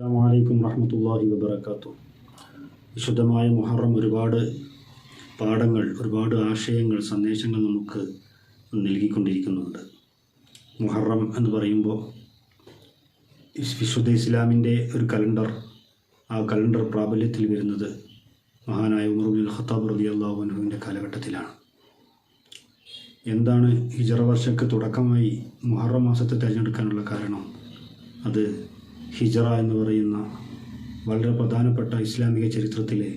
അസ്സാമലൈക്കും വറഹമത്തല്ലാഹി വബർക്കാത്തു വിശുദ്ധമായ മുഹറം ഒരുപാട് പാഠങ്ങൾ ഒരുപാട് ആശയങ്ങൾ സന്ദേശങ്ങൾ നമുക്ക് നൽകിക്കൊണ്ടിരിക്കുന്നുണ്ട്. മുഹറം എന്ന് പറയുമ്പോൾ വിശുദ്ധ ഇസ്ലാമിന്റെ ഒരു കലണ്ടർ ആ കലണ്ടർ പ്രാബല്യത്തിൽ വരുന്നത് മഹാനായ ഉമറുബിൻ ഖത്താബ് റബി അള്ളാഹുവിന്റെ കാലഘട്ടത്തിലാണ്. എന്താണ് ഹിജറ വർഷക്ക് തുടക്കമായി മുഹറം മാസത്തെ തിരഞ്ഞെടുക്കാനുള്ള കാരണം? അത് ഹിജറ എന്ന് പറയുന്ന വളരെ പ്രധാനപ്പെട്ട ഇസ്ലാമിക ചരിത്രത്തിലെ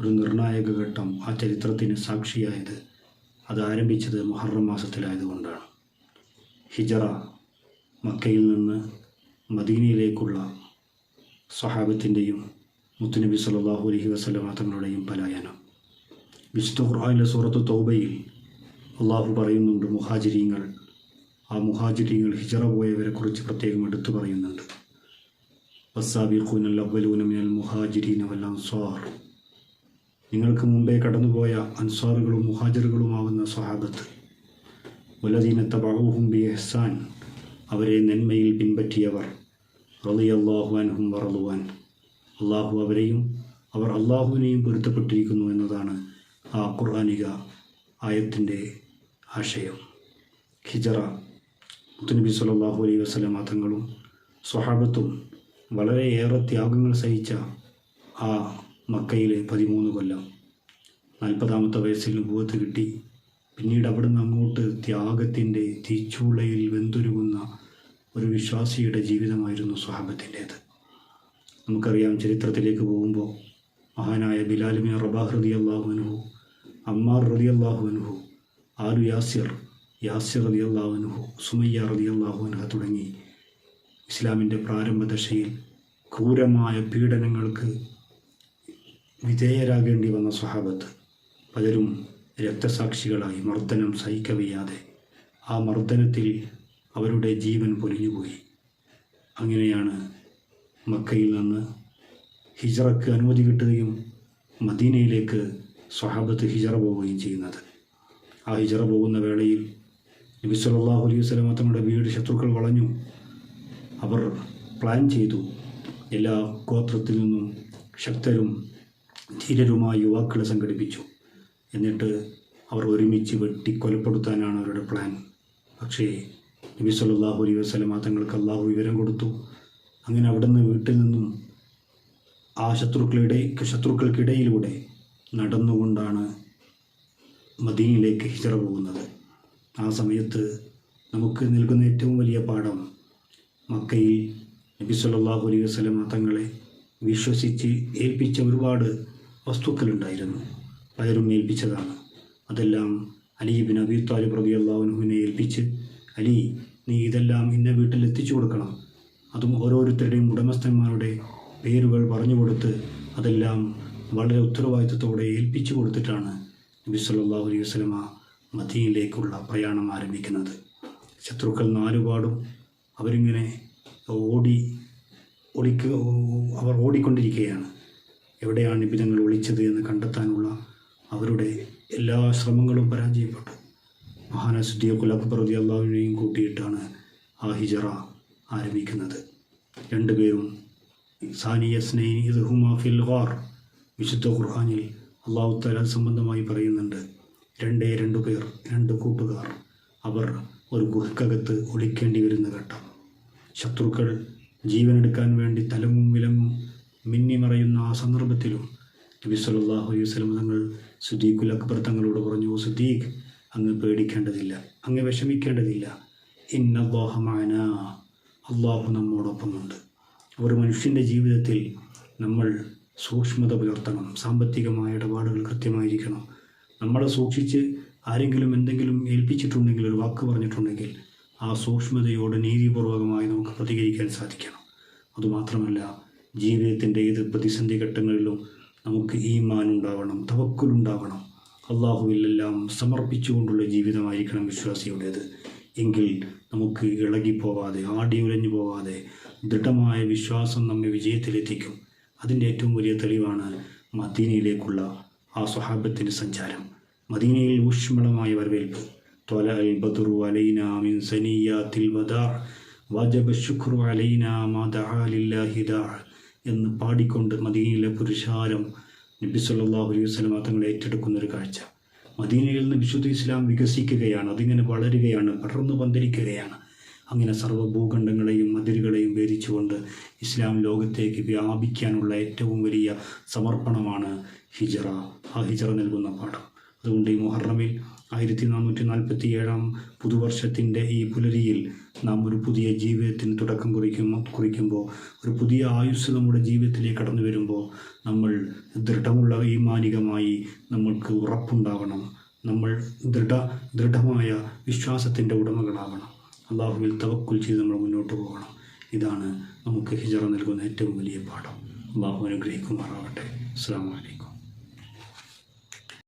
ഒരു നിർണായക ഘട്ടം ആ ചരിത്രത്തിന് സാക്ഷിയായത് അത് ആരംഭിച്ചത് മുഹറം മാസത്തിലായതുകൊണ്ടാണ്. ഹിജറ മക്കയിൽ നിന്ന് മദീനയിലേക്കുള്ള സഹാബത്തിന്റെയും മുത്തുനബി സല്ലല്ലാഹു അലഹി വസല്ലമ തങ്ങളുടെയും പലായനം. വിശുദ്ധ ഖുർആനിലെ സൂറത്ത് തൗബയിൽ അള്ളാഹു പറയുന്നുണ്ട് മുഹാജിരിങ്ങൾ ആ മുഹാജിരിങ്ങൾ ഹിജറ പോയവരെക്കുറിച്ച് പ്രത്യേകം എടുത്തു പറയുന്നുണ്ട്. വസ്സാബിഖൂൻ അവലൂന മിനൽ മുഹാജിരീന വൽ അൻസാർ. നിങ്ങൾക്ക് മുമ്പേ കടന്നുപോയ അൻസാറുകളും മുഹാജിറുകളുമാവുന്ന സ്വഹാബത്ത് വലദീന തബഅൂഹും ബി ഇഹ്സാൻ അവരെ നന്മയിൽ പിൻപറ്റിയവർ റളിയല്ലാഹു അൻഹും വറളുവാൻ അള്ളാഹു അവരെയും അവർ അള്ളാഹുവിനെയും പൊരുത്തപ്പെട്ടിരിക്കുന്നു എന്നതാണ് ആ ഖുർആാനിക ആയത്തിന്റെ ആശയം. ഹിജറ മുത്തുനബി സല്ലല്ലാഹു അലൈഹി വസല്ലമ തങ്ങളും സ്വഹാബത്തും വളരെയേറെ ത്യാഗങ്ങൾ സഹിച്ച ആ മക്കയിലെ പതിമൂന്ന് കൊല്ലം. നാൽപ്പതാമത്തെ വയസ്സിൽ നുപൂവത്ത് കിട്ടി. പിന്നീട് അവിടുന്ന് അങ്ങോട്ട് ത്യാഗത്തിന്റെ തീച്ചൂളയിൽ വെന്തുരുകുന്ന ഒരു വിശ്വാസിയുടെ ജീവിതമായിരുന്നു സ്വഹാബത്തിന്റേത്. നമുക്കറിയാം ചരിത്രത്തിലേക്ക് പോകുമ്പോൾ മഹാനായ ബിലാലുമിൻ റബാഹ് റതി അള്ളാഹുനുഹു അമ്മാർ റതി അള്ളാഹുനുഹു ആലു യാസിർ യാസിർ റതി അള്ളാഹുനുഹു സുമയ്യ റതി അള്ളാഹുനുഹ തുടങ്ങി ഇസ്ലാമിന്റെ പ്രാരംഭദശയിൽ ക്രൂരമായ പീഡനങ്ങൾക്ക് വിധേയരാകേണ്ടി വന്ന സ്വഹാബത്ത് പലരും രക്തസാക്ഷികളായി മർദ്ദനം സഹിക്കവയ്യാതെ ആ മർദ്ദനത്തിൽ അവരുടെ ജീവൻ പൊലിഞ്ഞുപോയി. അങ്ങനെയാണ് മക്കയിൽ നിന്ന് ഹിജറക്ക് അനുമതി കിട്ടുകയും മദീനയിലേക്ക് സ്വഹാബത്ത് ഹിജറ പോവുകയും ചെയ്യുന്നത്. ആ ഹിജറ പോകുന്ന വേളയിൽ നബി സല്ലല്ലാഹു അലൈഹി വസല്ലമ തങ്ങളുടെ വീട് ശത്രുക്കൾ വളഞ്ഞു. അവർ പ്ലാൻ ചെയ്തു. എല്ലാ ഗോത്രത്തിൽ നിന്നും ശക്തരും ധീരരുമായ യുവാക്കളെ സംഘടിപ്പിച്ചു. എന്നിട്ട് അവർ ഒരുമിച്ച് വെട്ടി കൊലപ്പെടുത്താനാണ് അവരുടെ പ്ലാൻ പക്ഷേ നബി സല്ലല്ലാഹു അലൈഹി വസല്ലമ തങ്ങൾക്ക് അള്ളാഹു വിവരം കൊടുത്തു. അങ്ങനെ അവിടെ നിന്ന് വീട്ടിൽ നിന്നും ആ ശത്രുക്കളുടെ ശത്രുക്കൾക്കിടയിലൂടെ നടന്നുകൊണ്ടാണ് മദീനയിലേക്ക് ഹിജറ പോകുന്നത്. ആ സമയത്ത് നമുക്ക് നൽകുന്ന ഏറ്റവും വലിയ പാഠം മക്കയിൽ നബി സല്ലല്ലാഹു അലൈഹി വസ്ലം തങ്ങളെ വിശ്വസിച്ച് ഏൽപ്പിച്ച ഒരുപാട് വസ്തുക്കളുണ്ടായിരുന്നു. പലരും ഏൽപ്പിച്ചതാണ്. അതെല്ലാം അലി ബിൻ അബി താലിബ് റബി അള്ളാഹുനുവിനെ ഏൽപ്പിച്ച് അലി നീ ഇതെല്ലാം ഇന്ന വീട്ടിൽ എത്തിച്ചു കൊടുക്കണം. അതും ഓരോരുത്തരുടെയും ഉടമസ്ഥന്മാരുടെ പേരുകൾ പറഞ്ഞു കൊടുത്ത് അതെല്ലാം വളരെ ഉത്തരവാദിത്വത്തോടെ ഏൽപ്പിച്ചു കൊടുത്തിട്ടാണ് നബി സല്ലാഹു അലൈഹി വസ്ലമ മദീനിലേക്കുള്ള പ്രയാണം ആരംഭിക്കുന്നത്. ശത്രുക്കൾ നാലുപാടും അവരിങ്ങനെ ഓടി ഒളിക്ക് അവർ ഓടിക്കൊണ്ടിരിക്കുകയാണ്. എവിടെയാണ് നിബിനങ്ങൾ ഒളിച്ചത് എന്ന് കണ്ടെത്താനുള്ള അവരുടെ എല്ലാ ശ്രമങ്ങളും പരാജയപ്പെട്ടു. മഹാന സുദ്ദീഖുൽ അക്ബർ റതി അള്ളാഹുവിനെയും കൂട്ടിയിട്ടാണ് ആ ഹിജറ ആരംഭിക്കുന്നത്. രണ്ടുപേരും സാനിയ സ്നൈനി ഇദ്ഹുമാ ഫിൽ ഗാർ വിശുദ്ധ ഖുർഹാനിൽ അള്ളാഹു തല സംബന്ധമായി പറയുന്നുണ്ട്. രണ്ടേ രണ്ടു പേർ രണ്ട് കൂട്ടുകാർ അവർ ഒരു ഗുഹക്കകത്ത് ഒളിക്കേണ്ടി വരുന്ന ഘട്ടം. ശത്രുക്കൾ ജീവനെടുക്കാൻ വേണ്ടി തലങ്ങും വിലങ്ങും മിന്നിമറയുന്ന ആ സന്ദർഭത്തിലും നബി സല്ലല്ലാഹു അലൈഹി വസല്ലം തങ്ങൾ സുദീഖുൽ അക്ബർ തങ്ങളോട് പറഞ്ഞു സുദീഖ് അങ്ങ് പേടിക്കേണ്ടതില്ല അങ്ങ് വിഷമിക്കേണ്ടതില്ല. ഇന്നല്ലാഹമാന അള്ളാഹു നമ്മോടൊപ്പമുണ്ട്. ഒരു മനുഷ്യന്റെ ജീവിതത്തിൽ നമ്മൾ സൂക്ഷ്മത പുലർത്തണം സാമ്പത്തികമായ ഇടപാടുകൾ കൃത്യമായിരിക്കണം. നമ്മളെ സൂക്ഷിച്ച് ആരെങ്കിലും എന്തെങ്കിലും ഏൽപ്പിച്ചിട്ടുണ്ടെങ്കിൽ ഒരു വാക്ക് പറഞ്ഞിട്ടുണ്ടെങ്കിൽ ആ സൂക്ഷ്മതയോട് നീതിപൂർവകമായി നമുക്ക് പ്രതികരിക്കാൻ സാധിക്കണം. അതുമാത്രമല്ല ജീവിതത്തിന്റെ ഏത് പ്രതിസന്ധി ഘട്ടങ്ങളിലും നമുക്ക് ഈമാൻ ഉണ്ടാവണം തവക്കുലുണ്ടാവണം അള്ളാഹുവിലെല്ലാം സമർപ്പിച്ചുകൊണ്ടുള്ള ജീവിതമായിരിക്കണം വിശ്വാസിയുടേത്. എങ്കിൽ നമുക്ക് ഇളകിപ്പോവാതെ ആടി ഉലഞ്ഞു പോവാതെ ദൃഢമായ വിശ്വാസം നമ്മെ വിജയത്തിലെത്തിക്കും. അതിന്റെ ഏറ്റവും വലിയ തെളിവാണ് മദീനയിലേക്കുള്ള ആ സ്വഹാബത്തിന്റെ സഞ്ചാരം. മദീനയിൽ ഊഷ്മളമായ വരവേൽപ്പ്. طلع البدر علينا من ثنيات الوداع وجب الشكر علينا ما دعا لله داع എന്ന് പാടിക്കൊണ്ട് മദീനയിലെ പുരുഷാരം നബി സല്ലല്ലാഹു അലൈഹി വസല്ലം തങ്ങൾ ഏറ്റെടുക്കുന്ന ഒരു കാഴ്ച മദീനയിൽ നിന്ന് വിശുദ്ധ ഇസ്ലാം വികസിക്കുകയാണ് അതിങ്ങനെ വളരുകയാണ് പടർന്നു പന്തലിക്കുകയാണ് അങ്ങനെ സർവ്വ ഭൂഖണ്ഡങ്ങളെയും അതിരുകളെയും ഭേദിച്ചുകൊണ്ട് ഇസ്ലാം ലോകത്തേക്ക് വ്യാപിക്കാനുള്ള ഏറ്റവും വലിയ സമർപ്പണമാണ് ഹിജറ ആ ഹിജറ നൽകുന്ന പാഠം അതുകൊണ്ട് ഈ മുഹറമിൽ ആയിരത്തി നാനൂറ്റി നാൽപ്പത്തി ഏഴാം പുതുവർഷത്തിന്റെ ഈ പുലരിയിൽ നാം ഒരു പുതിയ ജീവിതത്തിന് തുടക്കം കുറിക്കുമ്പോൾ കുറിക്കുമ്പോൾ ഒരു പുതിയ ആയുസ് നമ്മുടെ ജീവിതത്തിലേക്ക് കടന്നു വരുമ്പോൾ നമ്മൾ ദൃഢമുള്ള ഈമാനികമായി നമ്മൾക്ക് ഉറപ്പുണ്ടാവണം. നമ്മൾ ദൃഢ ദൃഢമായ വിശ്വാസത്തിന്റെ ഉടമകളാവണം. അള്ളാഹുവിൽ തവക്കുൽ ചെയ്ത് നമ്മൾ മുന്നോട്ട് പോകണം. ഇതാണ് നമുക്ക് ഹിജറ നൽകുന്ന ഏറ്റവും വലിയ പാഠം. അള്ളാഹു അനുഗ്രഹിക്കുമാറാവട്ടെ അസ്സാം വലൈക്കും